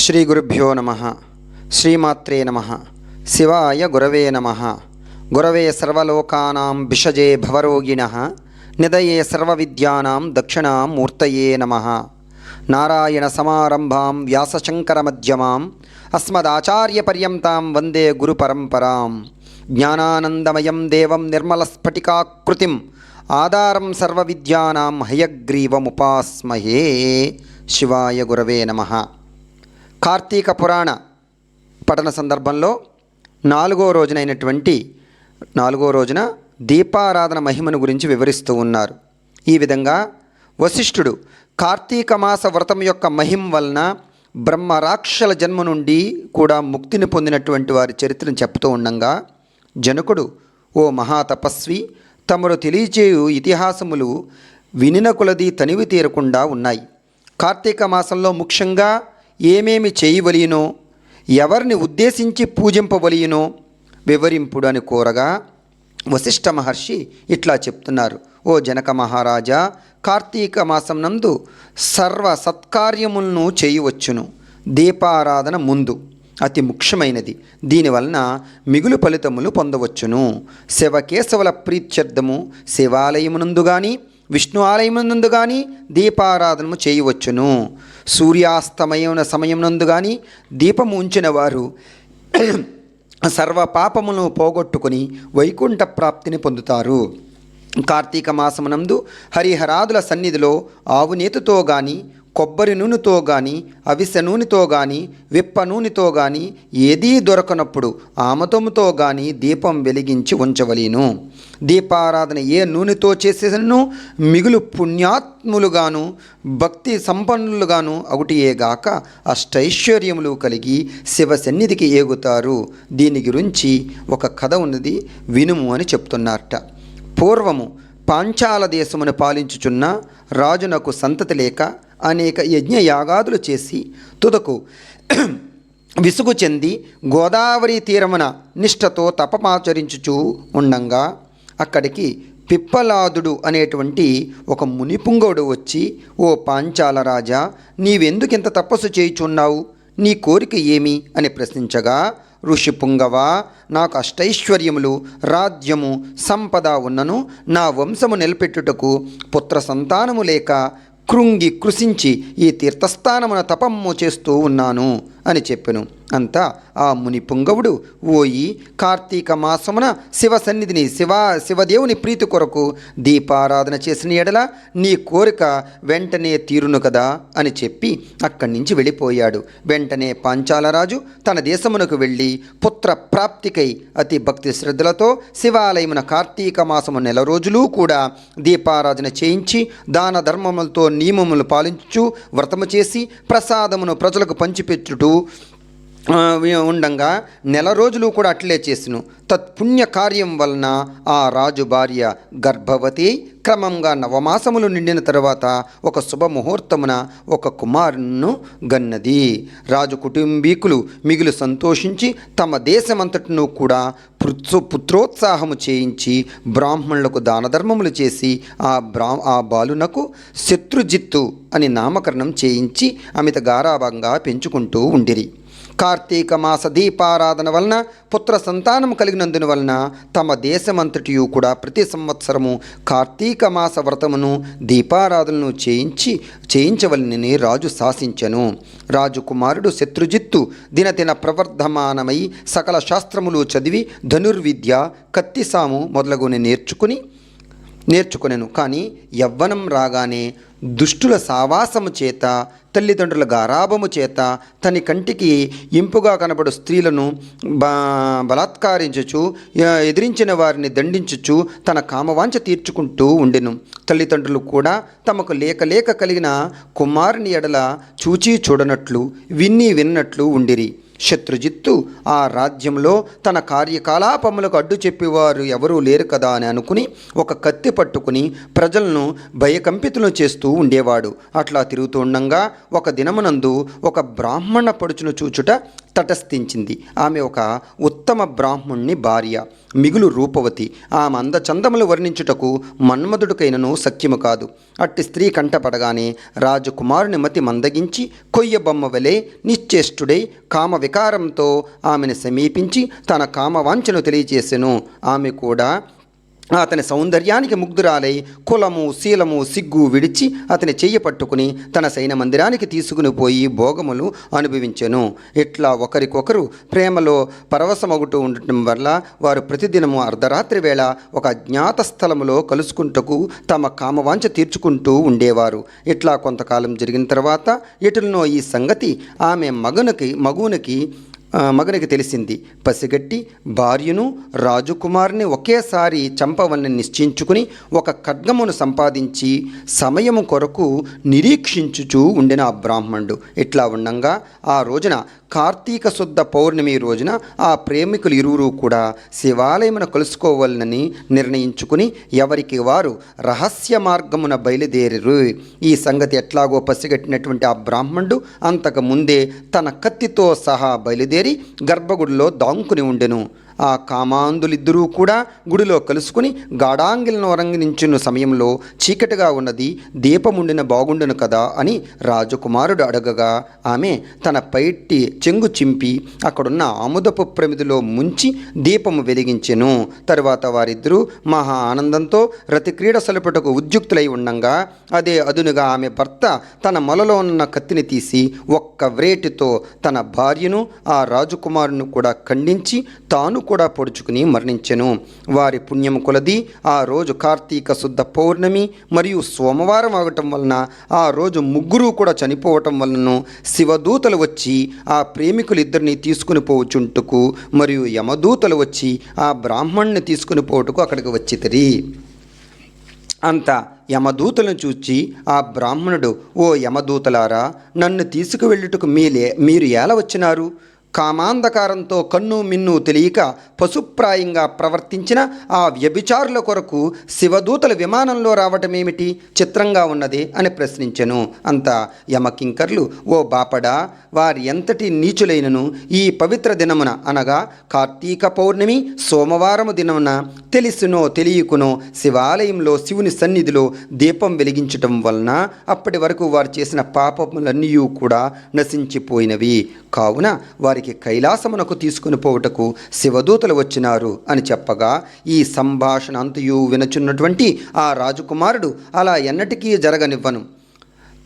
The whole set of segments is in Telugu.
శ్రీ గురుభ్యో నమ. శ్రీమాత్రే నమ. శివాయ గురవే నమ. గురవే సర్వలోకానాం భిషజే భవరోగిణ. నిదయే సర్వవిద్యానాం దక్షిణామూర్తయే నమ. నారాయణ సమారంభాం వ్యాసశంకరమధ్యమాం. అస్మదాచార్యపర్యంతాం వందే గురుపరంపరాం. జ్ఞానానందమయం దేవం నిర్మలస్ఫటికాకృతిం. ఆధారం సర్వవిద్యానాం హయగ్రీవముపాస్మహే. శివాయ గురవే నమ. కార్తీక పురాణ పఠన సందర్భంలో నాలుగో రోజునైనటువంటి నాలుగో రోజున దీపారాధన మహిమను గురించి వివరిస్తూ ఉన్నారు. ఈ విధంగా వశిష్ఠుడు కార్తీక మాస వ్రతం యొక్క మహిమ వలన బ్రహ్మ రాక్షల జన్మ నుండి కూడా ముక్తిని పొందినటువంటి వారి చరిత్రను చెప్తూ ఉండంగా జనకుడు ఓ మహాతపస్వి తమరు తెలియచేయు ఇతిహాసములు వినిన కొలది తనివి తీరకుండా ఉన్నాయి. కార్తీక మాసంలో ముఖ్యంగా ఏమేమి చేయవలియునో ఎవరిని ఉద్దేశించి పూజింపవలియునో వివరింపుడు అని కోరగా వశిష్ఠ మహర్షి ఇట్లా చెప్తున్నారు. ఓ జనక మహారాజా కార్తీక మాసం నందు సర్వ సత్కార్యములను చేయవచ్చును. దీపారాధన ముందు అతి ముఖ్యమైనది. దీనివలన మిగులు ఫలితములు పొందవచ్చును. శివకేశవుల ప్రీత్యర్థము శివాలయమునందు కానీ విష్ణు ఆలయమునందు కానీ దీపారాధనము చేయవచ్చును. సూర్యాస్తమయమున సమయమునందు కానీ దీపము ఉంచిన వారు సర్వ పాపములను పోగొట్టుకుని వైకుంఠ ప్రాప్తిని పొందుతారు. కార్తీక మాసమునందు హరిహరాదుల సన్నిధిలో ఆవునేతుతో గాని కొబ్బరి నూనెతో గాని అవిసె నూనెతో గాని విప్ప నూనెతో గాని ఏదీ దొరకనప్పుడు ఆమతముతో గాని దీపం వెలిగించి ఉంచవలేను. దీపారాధన ఏ నూనెతో చేసేసను మిగులు పుణ్యాత్ములుగాను భక్తి సంపన్నులుగాను ఒకటియేగాక అష్టైశ్వర్యములు కలిగి శివ సన్నిధికి ఏగుతారు. దీని గురించి ఒక కథ ఉన్నది వినుము అని చెప్తున్నారట. పూర్వము పాంచాల దేశమును పాలించుచున్న రాజునకు సంతతి లేక అనేక యజ్ఞయాగాదులు చేసి తుదకు విసుగు చెంది గోదావరి తీరమున నిష్ఠతో తపమాచరించుచూ ఉండంగా అక్కడికి పిప్పలాదుడు అనేటువంటి ఒక మునిపుంగవుడు వచ్చి ఓ పాంచాల రాజా నీవెందుకింత తపస్సు చేయుచున్నావు? నీ కోరిక ఏమి? అని ప్రశ్నించగా ఋషి పుంగవ నాకు అష్టైశ్వర్యములు రాజ్యము సంపద ఉన్నను నా వంశము నిలబెట్టుటకు పుత్ర సంతానము లేక కృంగి కృషించి ఈ తీర్థస్థానమున తపమ్ము చేస్తూ ఉన్నాను. అని చెప్పెను. అంతా ఆ ముని పుంగవుడు ఓయి కార్తీక మాసమున శివ సన్నిధిని శివ శివదేవుని ప్రీతి కొరకు దీపారాధన చేసిన ఎడల నీ కోరిక వెంటనే తీరును కదా అని చెప్పి అక్కడి నుంచి వెళ్ళిపోయాడు. వెంటనే పాంచాలరాజు తన దేశమునకు వెళ్ళి పుత్ర ప్రాప్తికై అతి భక్తి శ్రద్ధలతో శివాలయమున కార్తీక మాసము నెల రోజులు కూడా దీపారాధన చేయించి దాన ధర్మములతో నియమములు పాలించు వ్రతము చేసి ప్రసాదమును ప్రజలకు పంచిపెచ్చుటూ ఉండంగా నెల రోజులు కూడా అట్లే చేసిను. తత్పుణ్యకార్యం వలన ఆ రాజు భార్య గర్భవతి. క్రమంగా నవమాసములు నిండిన తర్వాత ఒక శుభముహూర్తమున ఒక కుమారును గన్నది. రాజు కుటుంబీకులు మిగులు సంతోషించి తమ దేశమంతటను కూడా పుత్ర పుత్రోత్సాహము చేయించి బ్రాహ్మణులకు దానధర్మములు చేసి ఆ బ్రా ఆ బాలునకు శత్రుజిత్తు అని నామకరణం చేయించి అమిత గారాభంగా పెంచుకుంటూ ఉండిరి. కార్తీక మాస దీపారాధన వలన పుత్ర సంతానం కలిగిన చేసినందున వలన తమ దేశమంతటియు కూడా ప్రతి సంవత్సరము కార్తీక మాస వ్రతమును దీపారాధనను చేయించి చేయించవలనని రాజు శాసించెను. రాజు కుమారుడు శత్రుజిత్తు దినదిన ప్రవర్ధమానమై సకల శాస్త్రములు చదివి ధనుర్విద్య కత్తిసాము మొదలగుని నేర్చుకుని నేర్చుకునేను. కానీ యవ్వనం రాగానే దుష్టుల సావాసము చేత తల్లిదండ్రుల గారాభము చేత తన కంటికి ఇంపుగా కనబడు స్త్రీలను బా బలాత్కారించుచు ఎదిరించిన వారిని దండించుచు తన కామవాంఛ తీర్చుకుంటూ ఉండెను. తల్లిదండ్రులు కూడా తమకు లేక లేక కలిగిన కుమారుని ఎడల చూచి చూడనట్లు విన్ని విన్నట్లు ఉండిరి. శత్రుజిత్తు ఆ రాజ్యంలో తన కార్యకలాపములకు అడ్డు చెప్పేవారు ఎవరూ లేరు కదా అని అనుకుని ఒక కత్తి పట్టుకుని ప్రజలను భయకంపితులు చేస్తూ ఉండేవాడు. అట్లా తిరుగుతుండగా ఒక దినమునందు ఒక బ్రాహ్మణ పడుచును చూచుట తటస్థించింది. ఆమె ఒక ఉత్తమ బ్రాహ్మణ్ణి భార్య మిగులు రూపవతి. ఆమె అందచందములు వర్ణించుటకు మన్మధుడికైనను సఖ్యము కాదు. అట్టి స్త్రీ కంటపడగానే రాజకుమారుని మతి మందగించి కొయ్య బొమ్మ వలె నిశ్చేష్టుడై కామ వికారంతో ఆమెను సమీపించి తన కామవాంఛను తెలియజేసెను ఆమె కూడా అతని సౌందర్యానికి ముగ్ధురాలై కులము శీలము సిగ్గు విడిచి అతని చెయ్యి పట్టుకుని తన సైన మందిరానికి తీసుకుని పోయి భోగములు అనుభవించెను. ఇట్లా ఒకరికొకరు ప్రేమలో పరవశమగుతూ ఉండటం వల్ల వారు ప్రతిదినము అర్ధరాత్రి వేళ ఒక అజ్ఞాత స్థలములో కలుసుకుంటకు తమ కామవాంఛ తీర్చుకుంటూ ఉండేవారు. ఇట్లా కొంతకాలం జరిగిన తర్వాత ఎటులనో ఈ సంగతి ఆమె మగనుకి మగునికి మగనికి తెలిసింది. పసిగట్టి భార్యను రాజకుమారిని ఒకేసారి చంపవలని నిశ్చయించుకుని ఒక ఖడ్గమును సంపాదించి సమయము కొరకు నిరీక్షించుచూ ఉండిన ఆ బ్రాహ్మణుడు. ఇట్లా ఉండంగా ఆ రోజున కార్తీక శుద్ధ పౌర్ణమి రోజున ఆ ప్రేమికులు ఇరువురు కూడా శివాలయమున కలుసుకోవాలని నిర్ణయించుకుని ఎవరికి వారు రహస్య మార్గమున బయలుదేరరు. ఈ సంగతి ఎట్లాగో పసిగట్టినటువంటి ఆ బ్రాహ్మణుడు అంతకు ముందే తన కత్తితో సహా బయలుదేరి గర్భగుడిలో దాంకుని ఉండెను. ఆ కామాంధులిద్దరూ కూడా గుడిలో కలుసుకుని గాఢాంగిలను రంగనించిన సమయంలో చీకటిగా ఉన్నది దీపముండిన బాగుండును కదా అని రాజకుమారుడు అడగగా ఆమె తన పైటి చెంగు చింపి అక్కడున్న ఆముదపు ప్రమిదిలో ముంచి దీపము వెలిగించెను. తరువాత వారిద్దరూ మహా ఆనందంతో రతిక్రీడ సలుపుటకు ఉద్యుక్తులై ఉండంగా అదే అదునుగా ఆమె భర్త తన మొలలో ఉన్న కత్తిని తీసి ఒక్క వ్రేటితో తన భార్యను ఆ రాజకుమారును కూడా ఖండించి తాను కూడా పొడుచుకుని మరణించెను. వారి పుణ్యం కొలది ఆ రోజు కార్తీక శుద్ధ పౌర్ణమి మరియు సోమవారం అవటం వలన ఆ రోజు ముగ్గురు కూడా చనిపోవటం వలనను శివదూతలు వచ్చి ఆ ప్రేమికులు ఇద్దరిని తీసుకుని పోవచుంటుకు మరియు యమదూతలు వచ్చి ఆ బ్రాహ్మణ్ణి తీసుకుని పోవుటకు అక్కడికి వచ్చితిరి. అంత యమదూతలను చూచి ఆ బ్రాహ్మణుడు ఓ యమదూతలారా నన్ను తీసుకువెళ్ళుటకు మీలే మీరు ఎలా వచ్చినారు? కామాంధకారంతో కన్ను మిన్ను తెలియక పశుప్రాయంగా ప్రవర్తించిన ఆ వ్యభిచారుల కొరకు శివదూతల విమానంలో రావటమేమిటి? చిత్రంగా ఉన్నది అని ప్రశ్నించెను. అంత యమకింకర్లు ఓ బాపడా వారి ఎంతటి నీచులైనను ఈ పవిత్ర దినమున అనగా కార్తీక పౌర్ణమి సోమవారము దినమున తెలిసినో తెలియకునో శివాలయంలో శివుని సన్నిధిలో దీపం వెలిగించటం వలన అప్పటి వరకు వారు చేసిన పాపములన్నీ కూడా నశించిపోయినవి. కావున వారి వారికి కైలాసమునకు తీసుకుని పోవుటకు శివదూతలు వచ్చినారు అని చెప్పగా ఈ సంభాషణ అంతయు వినచున్నటువంటి ఆ రాజకుమారుడు అలా ఎన్నటికీ జరగనివ్వను.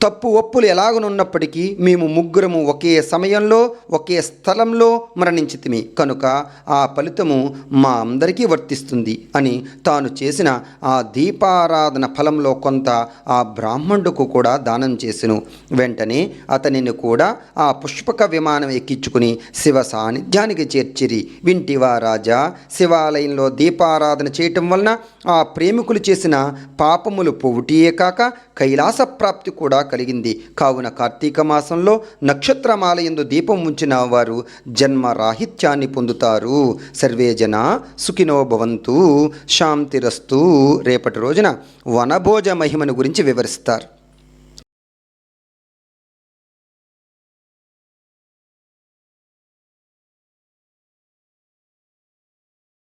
తప్పు ఒప్పులు ఎలాగనున్నప్పటికీ మేము ముగ్గురము ఒకే సమయంలో ఒకే స్థలంలో మరణించితిమి. కనుక ఆ ఫలితము మా అందరికీ వర్తిస్తుంది అని తాను చేసిన ఆ దీపారాధన ఫలంలో కొంత ఆ బ్రాహ్మణుడుకు కూడా దానం చేసెను. వెంటనే అతనిని కూడా ఆ పుష్పక విమానం ఎక్కించుకుని శివ సాన్నిధ్యానికి చేర్చిరి. వింటివా రాజా శివాలయంలో దీపారాధన చేయటం వలన ఆ ప్రేమికులు చేసిన పాపములు పోవుటియే కాక కైలాస ప్రాప్తి కూడా కలిగింది. కావున కార్తీక మాసంలో నక్షత్రమాలయందు దీపం ఉంచిన వారు జన్మ రాహిత్యాన్ని పొందుతారు. సర్వే జన సుఖినో భవంతు. శాంతిరస్తు. రేపటి రోజున వనభోజ మహిమను గురించి వివరిస్తారు.